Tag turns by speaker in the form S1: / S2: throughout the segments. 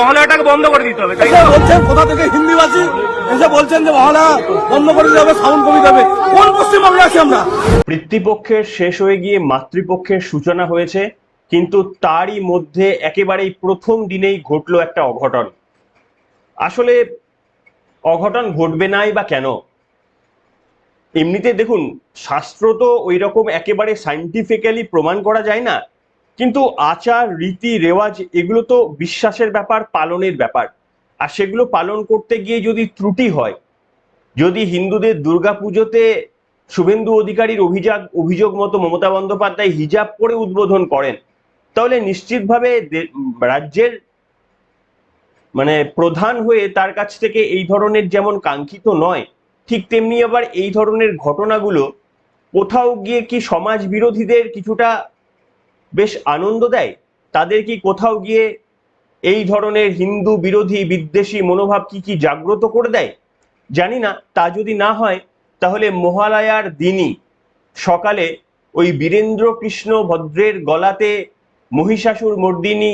S1: মহলাটাকে বন্ধ করে দিতে হবে তাই
S2: বলছেন কোথা থেকে হিন্দিবাসী এসে বলছেন যে মহলা বন্ধ করে দিতে হবে সাউন্ড কমিয়ে দেবে কোন পশ্চিমবঙ্গে আছি আমরা?
S3: পিতৃপক্ষের শেষ হয়ে গিয়ে মাতৃপক্ষের সূচনা হয়েছে কিন্তু তারই মধ্যে একেবারেই প্রথম দিনেই ঘটলো একটা অঘটন। আসলে অঘটন ঘটবে নাই বা কেন? এমনিতে দেখুন শাস্ত্র তো ওই রকম একেবারে সাইন্টিফিক্যালি প্রমাণ করা যায় না। কিন্তু আচার, রীতি, রেওয়াজ এগুলো তো বিশ্বাসের ব্যাপার, পালনের ব্যাপার। আর সেগুলো পালন করতে গিয়ে যদি ত্রুটি হয়, যদি হিন্দুদের দুর্গাপুজোতে শুভেন্দু অধিকারীর অভিযোগ অভিযোগ মতো মমতা বন্দ্যোপাধ্যায় হিজাব করে উদ্বোধন করেন, তাহলে নিশ্চিতভাবে রাজ্যের মানে প্রধান হয়ে তার কাছ থেকে এই ধরনের যেমন কাঙ্ক্ষিত নয়, ঠিক তেমনি আবার এই ধরনের ঘটনাগুলো কোথাও গিয়ে কি সমাজ বিরোধীদের কিছুটা বেশ আনন্দ দেয়। তাদের কি কোথাও গিয়ে এই ধরনের হিন্দু বিরোধী বিদ্বেষী মনোভাব কি কি জাগ্রত করে দেয়? জানি না, তা যদি না হয়, তাহলে মহালয়ার দিনই সকালে ওই বীরেন্দ্র কৃষ্ণ ভদ্রের গলাতে মহিষাসুর মর্দিনী,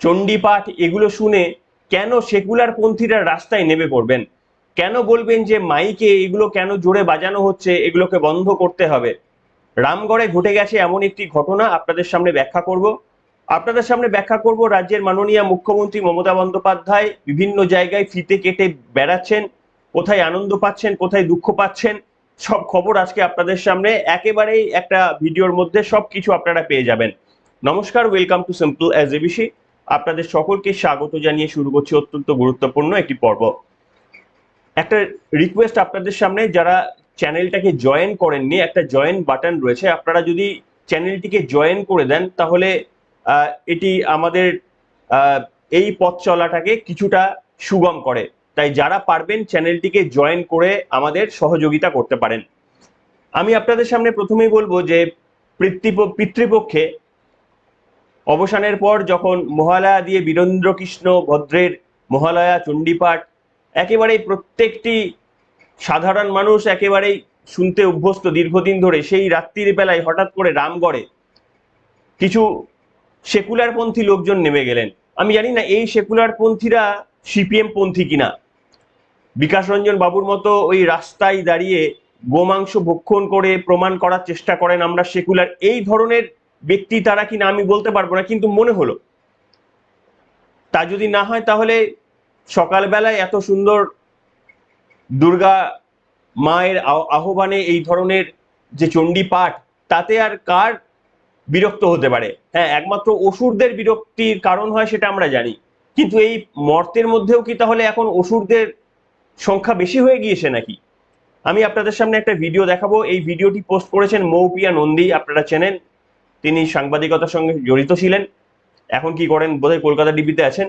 S3: চণ্ডীপাঠ এগুলো শুনে কেন সেকুলার পন্থীরা রাস্তায় নেমে পড়বেন? কেন বলবেন যে মাইকে এগুলো কেন জোরে বাজানো হচ্ছে, এগুলোকে বন্ধ করতে হবে? রামগড়ে ঘটে গেছে এমন একটি ঘটনা, আপনাদের সামনে ব্যাখ্যা করব। আপনাদের সামনে ব্যাখ্যা করব রাজ্যের মাননীয় মুখ্যমন্ত্রী মমতা বন্দ্যোপাধ্যায় বিভিন্ন জায়গায় ফিতে কেটে বেড়াচ্ছেন, কোথায় আনন্দ পাচ্ছেন, কোথায় দুঃখ পাচ্ছেন, সব খবর আজকে আপনাদের সামনে। একেবারেই একটা ভিডিওর মধ্যে সব কিছু আপনারা পেয়ে যাবেন। নমস্কার welcome to simple as ABC আপনাদের সকলকে স্বাগত জানিয়ে শুরু করছি অত্যন্ত গুরুত্বপূর্ণ একটি পর্ব। একটা রিকোয়েস্ট আপনাদের সামনে, যারা চ্যানেলটাকে জয়েন করেননি, একটা জয়েন বাটন রয়েছে। আপনারা যদি চ্যানেলটিকে জয়েন করে দেন, তাহলে এটি আমাদের এই পথ চলাটাকে কিছুটা সুগম করে। তাই যারা পারবেন চ্যানেলটিকে জয়েন করে আমাদের সহযোগিতা করতে পারেন। আমি আপনাদের সামনে প্রথমেই বলব যে, পিতৃপ- পিতৃপক্ষে অবসানের পর যখন মহালয়া দিয়ে বীরেন্দ্র কৃষ্ণ ভদ্রের মহালয়া চণ্ডীপাঠ, একেবারেই প্রত্যেকটি সাধারণ মানুষ একেবারেই শুনতে অভ্যস্ত দীর্ঘদিন ধরে, সেই রাত্রির বেলায় হঠাৎ করে রামগড়ে কিছু সেকুলার পন্থী লোকজন নেমে গেলেন। আমি জানি না এই সেকুলার পন্থীরা সিপিএম পন্থী কিনা। বিকাশ রঞ্জন বাবুর মতো ওই রাস্তায় দাঁড়িয়ে গোমাংস ভক্ষণ করে প্রমাণ করার চেষ্টা করেন আমরা সেকুলার। এই ধরনের ব্যক্তি তারা কিনা আমি বলতে পারব না, কিন্তু মনে হলো। তা যদি না হয় তাহলে সকালবেলায় এত সুন্দর দুর্গা মায়ের আহ্বানে এই ধরনের যে চণ্ডী পাঠ, তাতে আর কার বিরক্ত হতে পারে? হ্যাঁ একমাত্র অসুরদের বিরক্তির কারণ হয় সেটা আমরা জানি। কিন্তু এই মর্তের মধ্যেও কি তাহলে এখন অসুরদের সংখ্যা বেশি হয়ে গিয়েছে নাকি? আমি আপনাদের সামনে একটা ভিডিও দেখাবো। এই ভিডিওটি পোস্ট করেছেন মৌপিয়া নন্দী, আপনারা চেনেন। তিনি সাংবাদিকতার সঙ্গে জড়িত ছিলেন। এখন কি করেন? বোধহয় কলকাতা ডিবিতে আছেন।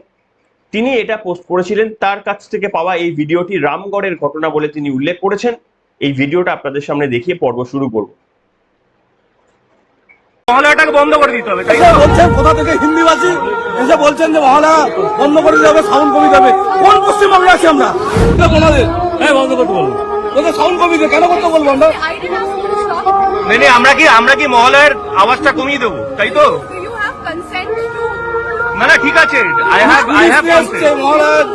S3: তিনি এটা পোস্ট করেছিলেন। তার কাছ থেকে পাওয়া এই ভিডিওটি রামগড়ের ঘটনা বলে তিনি উল্লেখ করেছেন। এই ভিডিওটা আপনাদের সামনে দেখিয়ে পর্ব শুরু করব।
S1: মহলাটাকে বন্ধ করে দিতে হবে
S2: বলছেন কোথা থেকে হিন্দিবাসী এসে বলছেন যে মহলা বন্ধ করে দিতে হবে সাউন্ড কমিয়ে দেবে। কোন আছি আমরা? এটা হ্যাঁ বন্ধ করতে বলব তোদের সাউন্ড কমিয়ে দেবে কেন করতে বলব আমরা.
S1: মানে আমরা কি আমরা কি মহলার আওয়াজটা কমিয়ে দেবো? তাই তো? না না ঠিক আছে। আই হ্যাভ আই হ্যাভ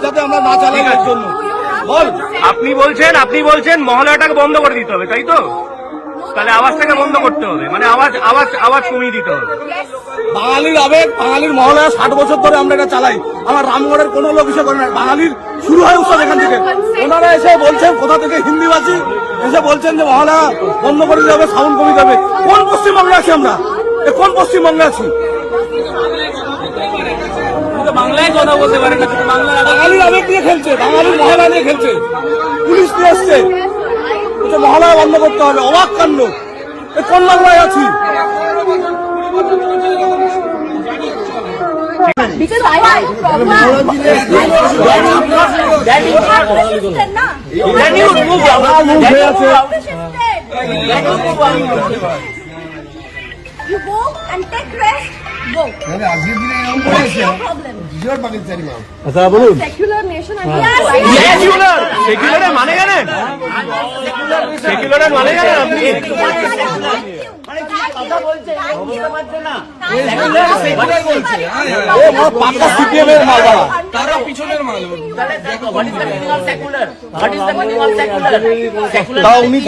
S2: যাতে আমরা না চালাই এর জন্য। বল।
S1: আপনি বলছেন আপনি বলছেন মহলাটাকে বন্ধ করে দিতে হবে তাই তো? তাহলে আওয়াজটাকে বন্ধ করতে হবে মানে আওয়াজ আওয়াজ আওয়াজ কমিয়ে দিতে হবে।
S2: বাঙালির আবেগ বাঙালির মহলায় ষাট বছর ধরে আমরা এটা চালাই। আমার রামগড়ের কোনো লোক এসে করে না বাঙালির শুরু হয় উৎসব এখান থেকে। ওনারা এসে বলছেন কোথা থেকে হিন্দিবাসী এসে বলছেন যে মহলা বন্ধ করে দিতে হবে সাউন্ড কমিয়ে দেবে কোন পশ্চিমবঙ্গে আছি আমরা? এ কোন পশ্চিমবঙ্গে আছি?
S4: বাংলায় কথা বলতে পারে না বাংলা
S2: বাঙালির আবেগ নিয়ে খেলছে বাঙালির মহলা নিয়ে খেলছে পুলিশ নিয়ে বলছে মহলায় বন্ধ করতে হবে অবাক কাণ্ড এ কোন বাংলায় আছি
S5: Because I have problem. That is not shifted, na?
S4: Then you move out.
S2: মুখ আছে
S5: Shifted. You go and take rest.
S2: আচ্ছা বলুন
S5: nation and
S1: সেকুলার সেকুলারের মানে জানেন সেকুলারের মানে জানেন আপনি
S4: তারা পিছনের.
S2: তাও উনি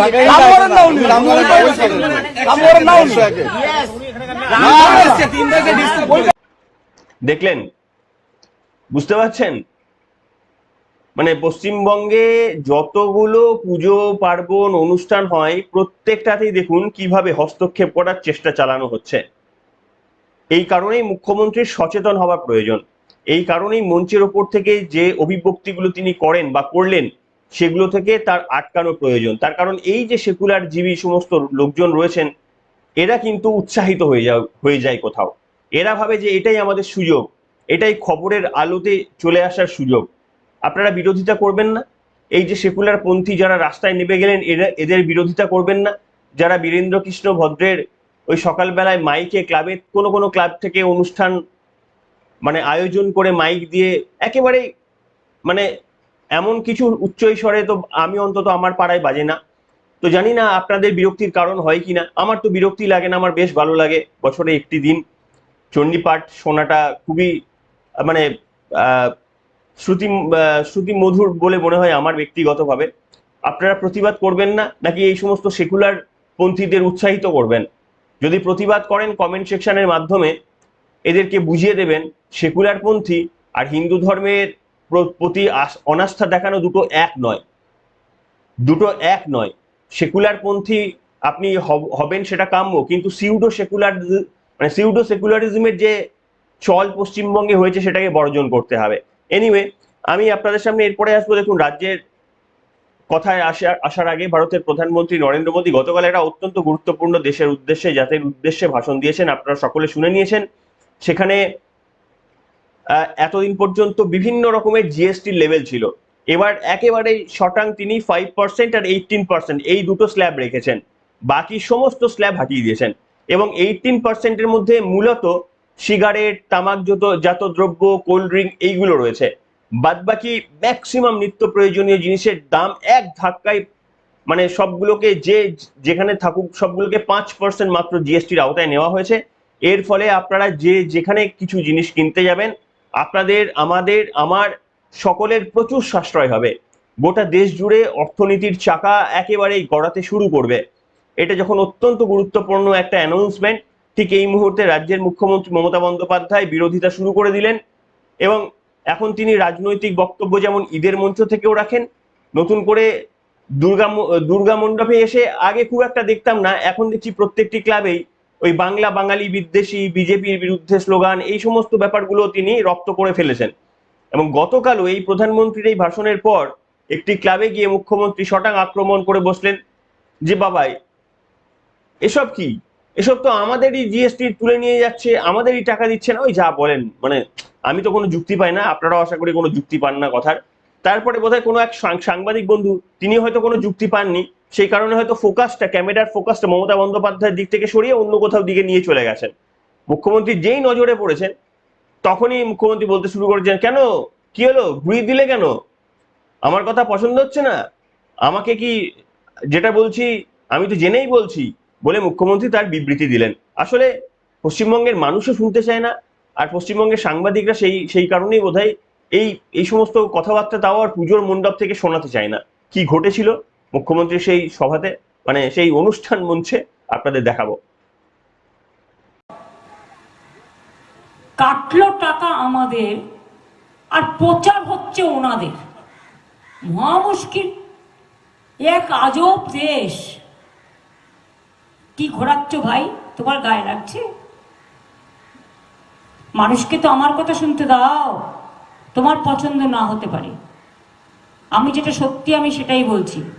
S3: দেখলেন? বুঝতে পারছেন? মানে পশ্চিমবঙ্গে যতগুলো পুজো, পার্বণ, অনুষ্ঠান হয়, প্রত্যেকটাতেই দেখুন কীভাবে হস্তক্ষেপ করার চেষ্টা চালানো হচ্ছে। এই কারণেই মুখ্যমন্ত্রীর সচেতন হওয়া প্রয়োজন। এই কারণেই মঞ্চের ওপর থেকে যে অভিব্যক্তিগুলো তিনি করেন বা করলেন, সেগুলো থেকে তার আটকানো প্রয়োজন। তার কারণ এই যে সেকুলার জীবী সমস্ত লোকজন রয়েছেন এরা কিন্তু উৎসাহিত হয়ে যাও, হয়ে যায় কোথাও। এরা ভাবে যে এটাই আমাদের সুযোগ, এটাই খবরের আলোতে চলে আসার সুযোগ। আপনারা বিরোধিতা করবেন না। এই যে সেকুলার পন্থী যারা রাস্তায় নেমে গেলেন, এরা, এদের বিরোধিতা করবেন না। যারা বীরেন্দ্র কৃষ্ণ ভদ্রের ওই সকালবেলায় মাইকে ক্লাবে, কোনো কোনো ক্লাব থেকে অনুষ্ঠান মানে আয়োজন করে মাইক দিয়ে একেবারে মানে এমন কিছু উচ্চ স্বরে তো আমি অন্তত আমার পাড়ায় বাজে না। তো জানি না আপনাদের বিরক্তির কারণ হয় কি না আমার তো বিরক্তি লাগে না, আমার বেশ ভালো লাগে। বছরে একটি দিন চণ্ডীপাঠ শোনাটা খুবই মানে শ্রুতি শ্রুতি মধুর বলে মনে হয় আমার ব্যক্তিগতভাবে। আপনারা প্রতিবাদ করবেন না, নাকি এই সমস্ত সেকুলার পন্থীদের উৎসাহিত করবেন? যদি প্রতিবাদ করেন কমেন্ট সেকশনের মাধ্যমে এদেরকে বুঝিয়ে দেবেন, সেকুলার পন্থী আর হিন্দু ধর্মের প্রতি অনাস্থা দেখানো দুটো এক নয়। দুটো এক নয়। সেকুলার পন্থী আপনি হবেন সেটা কাম্য, কিন্তু সিউডো সেকুলার মানে সিউডো সেকুলারিজমের যে চল পশ্চিমবঙ্গে হয়েছে সেটাকে বর্জন করতে হবে। এনিওয়ে আমি আপনাদের সামনে এরপরে আসব। দেখুন, রাজ্যের কথায় আসার আসার আগে ভারতের প্রধানমন্ত্রী নরেন্দ্র মোদী গতকাল একটা অত্যন্ত গুরুত্বপূর্ণ দেশের উদ্দেশ্যে, জাতির উদ্দেশ্যে ভাষণ দিয়েছেন। আপনারা সকলে শুনে নিয়েছেন। সেখানে এতদিন পর্যন্ত বিভিন্ন রকমের জিএসটির লেভেল ছিল। এবার একেবারে শটাং তিনি ফাইভ পার্সেন্ট আর এইটিন পার্সেন্ট এই দুটো স্ল্যাব রেখেছেন। বাকি সমস্ত স্ল্যাব হাটিয়ে দিয়েছেন। এবং এইটিন পার্সেন্টের মধ্যে মূলত সিগারেট তামাকজাত জাত দ্রব্য কোল্ড ড্রিঙ্ক এইগুলো রয়েছে। বাদবাকি ম্যাক্সিমাম নিত্য প্রয়োজনীয় জিনিসের দাম এক ধাক্কায় মানে সবগুলোকে যে যেখানে থাকুক সবগুলোকে পাঁচ পার্সেন্ট মাত্র জিএসটির আওতায় নেওয়া হয়েছে। এর ফলে আপনারা যে যেখানে কিছু জিনিস কিনতে যাবেন, আপনাদের, আমাদের, আমার সকলের প্রচুর সাশ্রয় হবে। গোটা দেশ জুড়ে অর্থনীতির চাকা একেবারেই গড়াতে শুরু করবে। এটা যখন অত্যন্ত গুরুত্বপূর্ণ একটা অ্যানাউন্সমেন্ট ঠিক এই মুহূর্তে রাজ্যের মুখ্যমন্ত্রী মমতা বন্দ্যোপাধ্যায় বিরোধিতা শুরু করে দিলেন এবং এখন তিনি রাজনৈতিক বক্তব্য যেমন ঈদের মঞ্চ থেকেও রাখেন, নতুন করে দুর্গা দুর্গা মণ্ডপে এসে আগে খুব একটা দেখতাম না, এখন দেখছি প্রত্যেকটি ক্লাবেই ওই বাংলা বাঙালি বিদ্বেষী, বিজেপির বিরুদ্ধে স্লোগান, এই সমস্ত ব্যাপারগুলো তিনি রপ্ত করে ফেলেছেন। এবং গতকালও এই প্রধানমন্ত্রীর এই ভাষণের পর একটি ক্লাবে গিয়ে মুখ্যমন্ত্রী শটাং আক্রমণ করে বসলেন যে, বাবাই, এসব কি? এসব তো আমাদেরই জিএসটি তুলে নিয়ে যাচ্ছে, আমাদেরই টাকা দিচ্ছে না। ওই যা বলেন মানে আমি তো কোনো যুক্তি পাই না, আপনারাও আশা করি কোনো যুক্তি পান না কথার। তারপরে বোধহয় কোনো এক সাংবাদিক বন্ধু তিনি হয়তো কোনো যুক্তি পাননি, সেই কারণে হয়তো ফোকাসটা, ক্যামেরার ফোকাসটা মমতা বন্দ্যোপাধ্যায়ের দিক থেকে সরিয়ে অন্য কোথাও দিকে নিয়ে চলে গেছেন। মুখ্যমন্ত্রী যেই নজরে পড়েছেন তখনই মুখ্যমন্ত্রী বলতে শুরু করেছেন, কেন? কি হলো? ঘুরিয়ে দিলে কেন? আমার কথা পছন্দ হচ্ছে না। আমাকে কি যেটা বলছি আমি তো জেনেই বলছি, বলে মুখ্যমন্ত্রী তার বিবৃতি দিলেন। আসলে পশ্চিমবঙ্গের মানুষও শুনতে চায় না, আর পশ্চিমবঙ্গের সাংবাদিকরা সেই সেই কারণেই বোধহয় এই এই সমস্ত কথাবার্তা তাও আর পুজোর মণ্ডপ থেকে শোনাতে চায় না। কি ঘটেছিল? মুখ্যমন্ত্রী সেই সভাতে মানে সেই অনুষ্ঠান মঞ্চে আপনাদের দেখাবো।
S6: কাটলো টাকা আমাদের, আর প্রচার হচ্ছে ওনাদের। মহা মুশকিল। এক আজব দেশ। কি ঘোরাচ্ছ ভাই? তোমার গায়ে লাগছে? মানুষকে তো আমার কথা শুনতে দাও। তোমার পছন্দ না হতে পারে। আমি যেটা সত্যি, আমি সেটাই বলছি।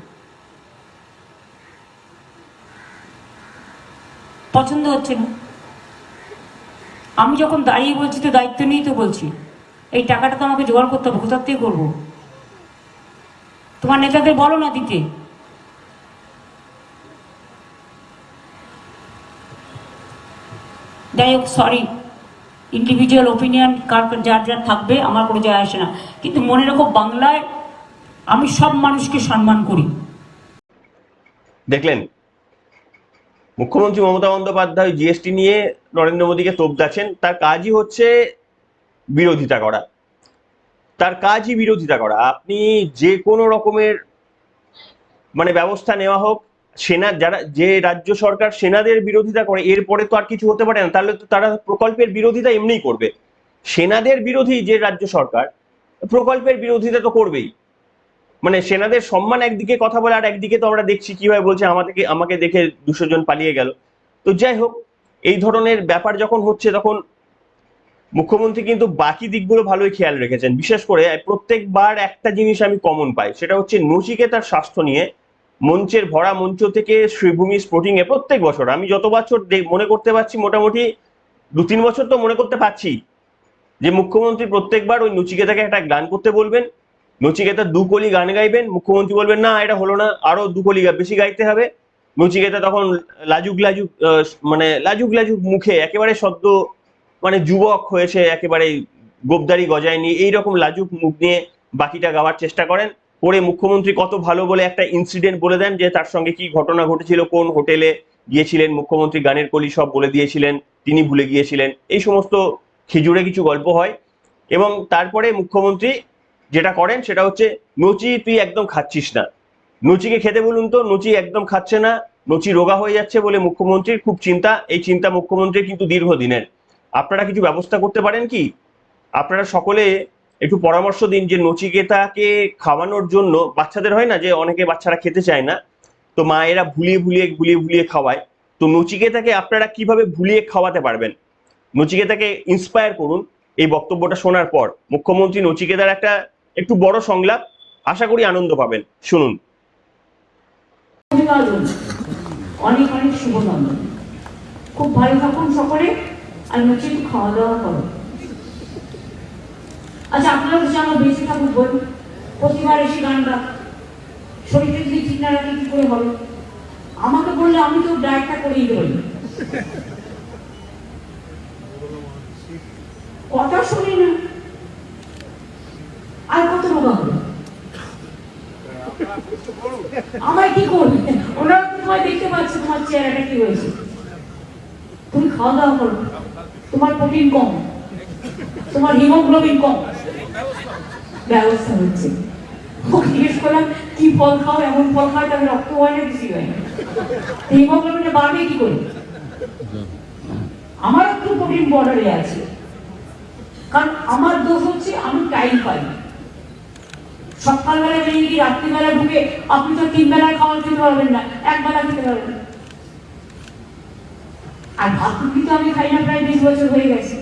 S6: পছন্দ হচ্ছে না। আমি যখন দাঁড়িয়ে বলছি তো দায়িত্ব নিয়েই তো বলছি। এই টাকাটা তো আমাকে জোগাড় করতে হবে, কোথার থেকে করব? তোমার নেতাদের বলো না দিতে। যাই হোক সরি ইন্ডিভিজুয়াল ওপিনিয়ন কার যার যার থাকবে, আমার কোনো যায় আসে না। কিন্তু মনে রাখো, বাংলায় আমি সব মানুষকে সম্মান করি।
S3: দেখলেন? মুখ্যমন্ত্রী মমতা বন্দ্যোপাধ্যায় জিএসটি নিয়ে নরেন্দ্র মোদীকে তোপ দাচ্ছেন তার কাজই হচ্ছে বিরোধিতা করা। তার কাজই বিরোধিতা করা। আপনি যে কোনো রকমের মানে ব্যবস্থা নেওয়া হোক, সেনা যারা, যে রাজ্য সরকার সেনাদের বিরোধিতা করে, এরপরে তো আর কিছু হতে পারে না, তাহলে তো তারা প্রকল্পের বিরোধিতা এমনিই করবে। সেনাদের বিরোধী যে রাজ্য সরকার, প্রকল্পের বিরোধিতা তো করবেই। মানে সেনাদের সম্মান একদিকে কথা বলে আর একদিকে তো আমরা দেখছি কীভাবে বলছে, আমাদেরকে, আমাকে দেখে দুশো জন পালিয়ে গেল। তো যাই হোক, এই ধরনের ব্যাপার যখন হচ্ছে তখন মুখ্যমন্ত্রী কিন্তু বাকি দিকগুলো ভালোই খেয়াল রেখেছেন। বিশেষ করে প্রত্যেকবার একটা জিনিস আমি কমন পাই, সেটা হচ্ছে নচিকেতার স্বাস্থ্য নিয়ে মঞ্চের ভরা মঞ্চ থেকে শ্রীভূমি স্পোর্টিং এ প্রত্যেক বছর, আমি যত বছর মনে করতে পারছি মোটামুটি দু তিন বছর তো মনে করতে পারছি, যে মুখ্যমন্ত্রী প্রত্যেকবার ওই নচিকেতাকে একটা গান করতে বলবেন নচিকেতা দু কলি গান গাইবেন, মুখ্যমন্ত্রী বলবেন, না, এটা হলো না, আরও দু কলি বেশি গাইতে হবে। নচিকেতা তখন লাজুক লাজুক মানে লাজুক লাজুক মুখে একেবারে সদ্য মানে যুবক হয়েছে, একেবারে গোবদারি গজায় নিয়ে এইরকম লাজুক মুখ নিয়ে বাকিটা গাওয়ার চেষ্টা করেন। পরে মুখ্যমন্ত্রী কত ভালো বলে একটা ইনসিডেন্ট বলে দেন যে তার সঙ্গে কি ঘটনা ঘটেছিল, কোন হোটেলে গিয়েছিলেন, মুখ্যমন্ত্রী গানের কলি সব বলে দিয়েছিলেন, তিনি ভুলে গিয়েছিলেন, এই সমস্ত খিজুরে কিছু গল্প হয়। এবং তারপরে মুখ্যমন্ত্রী যেটা করেন সেটা হচ্ছে, নচি, তুই একদম খাচ্ছিস না। নচিকে খেতে বলুন তো, নচি একদম খাচ্ছে না, নচি রোগা হয়ে যাচ্ছে বলে মুখ্যমন্ত্রীর খুব চিন্তা, এই চিন্তা মুখ্যমন্ত্রীর কিন্তু দীর্ঘদিনের। আপনারা কিছু ব্যবস্থা করতে পারেন কি? আপনারা সকলে একটু পরামর্শ দিন যে নচিকেতাকে খাওয়ানোর জন্য, বাচ্চাদের হয় না যে অনেকে বাচ্চারা খেতে চায় না, তো মায়েরা ভুলিয়ে ভুলিয়ে ভুলিয়ে ভুলিয়ে খাওয়ায়। তো নচিকেতাকে আপনারা কীভাবে ভুলিয়ে খাওয়াতে পারবেন? নচিকেতাকে ইন্সপায়ার করুন এই বক্তব্যটা শোনার পর। মুখ্যমন্ত্রী নচিকেতার একটা একটু বড় সংলাপ, আশা করি আনন্দ পাবেন। শুনুন।
S6: অনেক অনেক শুভনন্দন খুব ভালো থাকুন সকলে, আর খাওয়া দাওয়া করো। আচ্ছা আপনারা হচ্ছে আমার বেঁচে প্রতিবার এসে গান যদি ঠিক কি করে হবে? আমাকে বললে আমি তো ডায়েটটা করেই দেবো। কথা শুনি না। আর কত হবে আমায় কি করবে? ওনারা তোমায় দেখতে পাচ্ছে, তোমার চেহারাটা কি হয়েছে? তুমি খাওয়া দাওয়া করো। তোমার প্রোটিন কম। তোমার হিমোগ্লোবিন কম। ব্যবস্থা হচ্ছে। ওকে জিজ্ঞেস করলাম, কি ফল খাও? এমন ফল খাও তাহলে রক্ত হয় না, বেশি হয় হিমোগ্লোবিনটা বাড়বে কি করে? আমার একটু প্রোটিন বর্ডারে আছে। কারণ আমার দোষ হচ্ছে আমি টাইম পাই। না সকালবেলা বেরিয়ে গিয়ে রাত্রিবেলা ঢুকে আপনি তো তিন বেলার খাবার খেতে পারবেন না এক বেলা খেতে পারবেন। আর ভাত রুটি তো আমি খাই না প্রায় বিশ বছর হয়ে গেছে।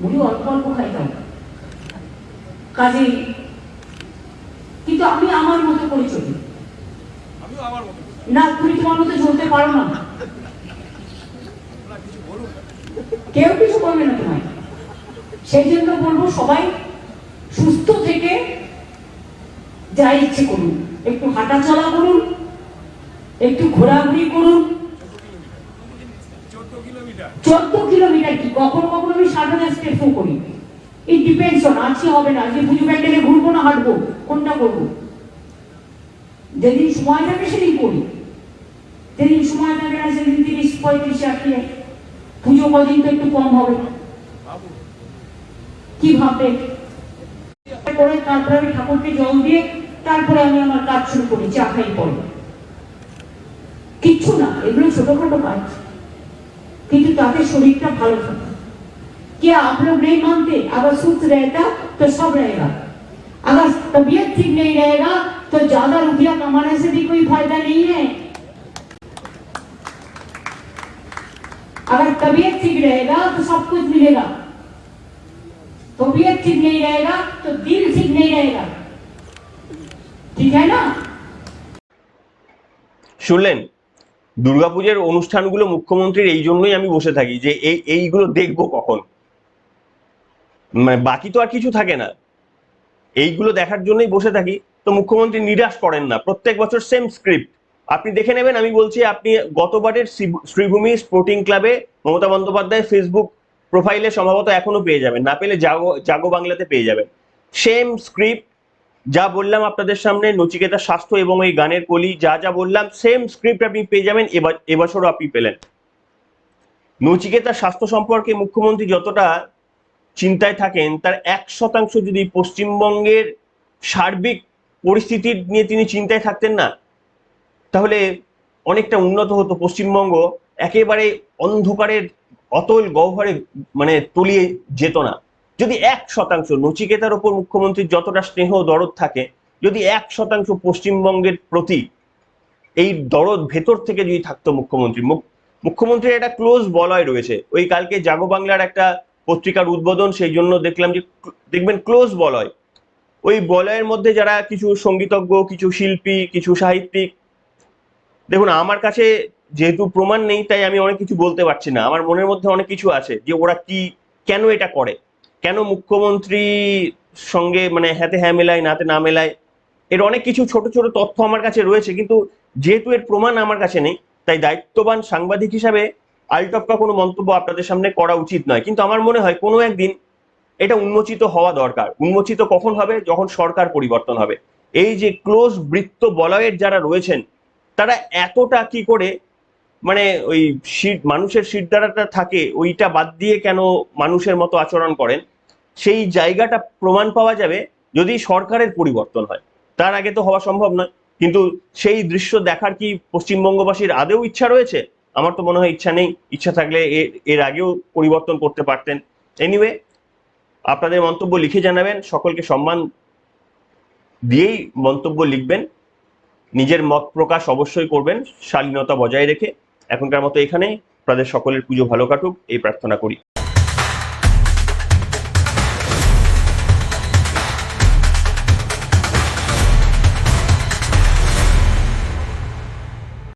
S6: মুড়ি অল্প অল্প খাইতাম। কাজে কিন্তু আমি আমার মতো করে চলি। না তুমি তোমার মতো চলতে পারো না। কেউ কিছু করবে না তোমায়। সেই জন্য বলব সবাই সুস্থ থেকে যা ইচ্ছে করুন। একটু হাঁটা চলা করুন একটু ঘোরাঘুরি করুন। চোদ্দ কিলোমিটার। কি? কখনো কখনো আমি স্টেপও করি? ইট ডিপেন্ডস অন আজকে হবে না পুজো প্যান্ডেলে ঘুরবো না হাঁটবো কোনটা করব? যেদিন সময় থাকে সেদিন করি। যেদিন সময় থাকে না সেদিন তিরিশ পঁয়ত্রিশ পুজো কদিন তো একটু কম হবে। কি ভাববে? করে তারপরে আমি ঠাকুরকে জল দিয়ে তারপরে আমি আমার কাজ শুরু করি চা খাই পরে কিচ্ছু না এগুলো ছোটখাটো কাজ কিন্তু তাতে শরীরটা ভালো থাকে क्या आप लोग नहीं मानते अगर सुस्त रहता तो सब रहेगा अगर तबीयत ठीक नहीं रहेगा तो ज्यादा रुपया कमाने से भी कोई फायदा नहीं है अगर तबीयत ठीक रहेगा तो सब कुछ मिलेगा तबीयत ठीक नहीं रहेगा तो दिल ठीक नहीं रहेगा ठीक है ना
S3: শুনলেন দুর্গাপুজোর অনুষ্ঠানগুলো মুখ্যমন্ত্রীর এই জন্যই আমি বসে থাকি যে এই এইগুলো দেখবো কখন মানে বাকি তো আর কিছু থাকে না এইগুলো দেখার জন্যই বসে থাকি তো মুখ্যমন্ত্রী নিরাশ করেন না প্রত্যেক বছর সেম স্ক্রিপ্ট আপনি দেখে নেবেন আমি বলছি আপনি গতবারের শ্রী- শ্রীভূমি স্পোর্টিং ক্লাবে মমতা বন্দ্যোপাধ্যায় ফেসবুক প্রোফাইলে সম্ভবত এখনও পেয়ে যাবেন। না পেলে জাগো জাগো বাংলাতে পেয়ে যাবেন। সেম স্ক্রিপ্ট যা বললাম আপনাদের সামনে, নচিকেতা স্বাস্থ্য এবং এই গানের কলি, যা যা বললাম সেম স্ক্রিপ্ট আপনি পেয়ে যাবেন এবছরও আপনি পেলেন। নচিকেতা স্বাস্থ্য সম্পর্কে মুখ্যমন্ত্রী যতটা চিন্তায় থাকেন, তার এক শতাংশ যদি পশ্চিমবঙ্গের সার্বিক পরিস্থিতি নিয়ে তিনি চিন্তায় থাকতেন না, তাহলে অনেকটা উন্নত হতো পশ্চিমবঙ্গ। একেবারে অন্ধকারের অতল গহ্বরে মানে তলিয়ে যেত না। যদি এক শতাংশ নচিকেতার ওপর মুখ্যমন্ত্রীর যতটা স্নেহ দরদ থাকে, যদি এক শতাংশ পশ্চিমবঙ্গের প্রতি এই দরদ ভেতর থেকে যদি থাকতো মুখ্যমন্ত্রী, মুখ- মুখ্যমন্ত্রীর একটা ক্লোজ বলয় রয়েছে। ওই কালকে জাগো বাংলার একটা পত্রিকার উদ্বোধন, সেই জন্য দেখলাম যে দেখবেন ক্লোজ বলয়। ওই বলয়ের মধ্যে যারা কিছু সঙ্গীতজ্ঞ, কিছু শিল্পী, কিছু সাহিত্যিক, দেখুন আমার কাছে যেহেতু প্রমাণ নেই, তাই আমি অনেক কিছু বলতে পারছি না। আমার মনের মধ্যে অনেক কিছু আছে যে ওরা কি, কেন এটা করে? কেন মুখ্যমন্ত্রী সঙ্গে মানে হাতে হ্যাঁ মেলায়, নাতে না মেলায়? এর অনেক কিছু ছোট ছোট তথ্য আমার কাছে রয়েছে, কিন্তু যেহেতু এর প্রমাণ আমার কাছে নেই, তাই দায়িত্ববান সাংবাদিক হিসাবে আলটপকা কোনো মন্তব্য আপনাদের সামনে করা উচিত নয়। কিন্তু আমার মনে হয় কোনো একদিন এটা উন্মোচিত হওয়া দরকার। উন্মোচিত কখন হবে? যখন সরকার পরিবর্তন হবে। এই যে ক্লোজ বৃত্ত বলয়ের যারা রয়েছেন, তারা এতটা কি করে মানে ওই শীত, মানুষের শিরদাঁড়াটা থাকে, ওইটা বাদ দিয়ে কেন মানুষের মতো আচরণ করেন? সেই জায়গাটা প্রমাণ পাওয়া যাবে যদি সরকারের পরিবর্তন হয়। তার আগে তো হওয়া সম্ভব নয়। কিন্তু সেই দৃশ্য দেখার কি পশ্চিমবঙ্গবাসীর আদেও ইচ্ছা রয়েছে? আমার তো মনে হয় ইচ্ছা নেই। ইচ্ছা থাকলে এর আগেও পরিবর্তন করতে পারতেন। এনিওয়ে আপনাদের মন্তব্য লিখে জানাবেন। সকলকে সম্মান দিয়েই মন্তব্য লিখবেন। নিজের মত প্রকাশ অবশ্যই করবেন। শালীনতা বজায় রেখে। এখনকার মতো এখানে আপনাদের সকলের পুজো ভালো কাটুক এই প্রার্থনা করি।